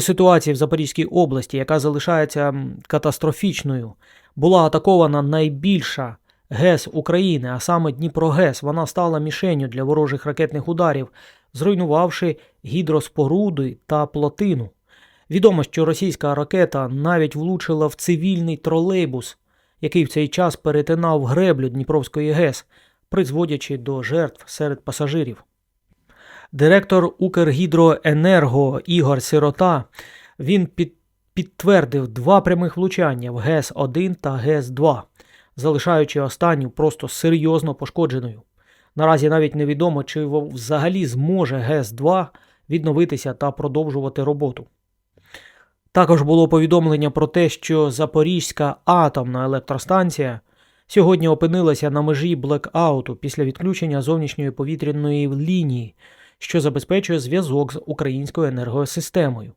Ситуація в Запорізькій області, яка залишається катастрофічною, була атакована найбільша ГЕС України, а саме Дніпрогес. Вона стала мішенню для ворожих ракетних ударів, зруйнувавши гідроспоруди та плотину. Відомо, що російська ракета навіть влучила в цивільний тролейбус, який в цей час перетинав греблю Дніпровської ГЕС, призводячи до жертв серед пасажирів. Директор Укргідроенерго Ігор Сирота він під, підтвердив два прямих влучання в ГЕС-1 та ГЕС-2, залишаючи останню просто серйозно пошкодженою. Наразі навіть невідомо, чи взагалі зможе ГЕС-2 відновитися та продовжувати роботу. Також було повідомлення про те, що Запорізька атомна електростанція сьогодні опинилася на межі блекауту після відключення зовнішньої повітряної лінії, що забезпечує зв'язок з українською енергосистемою.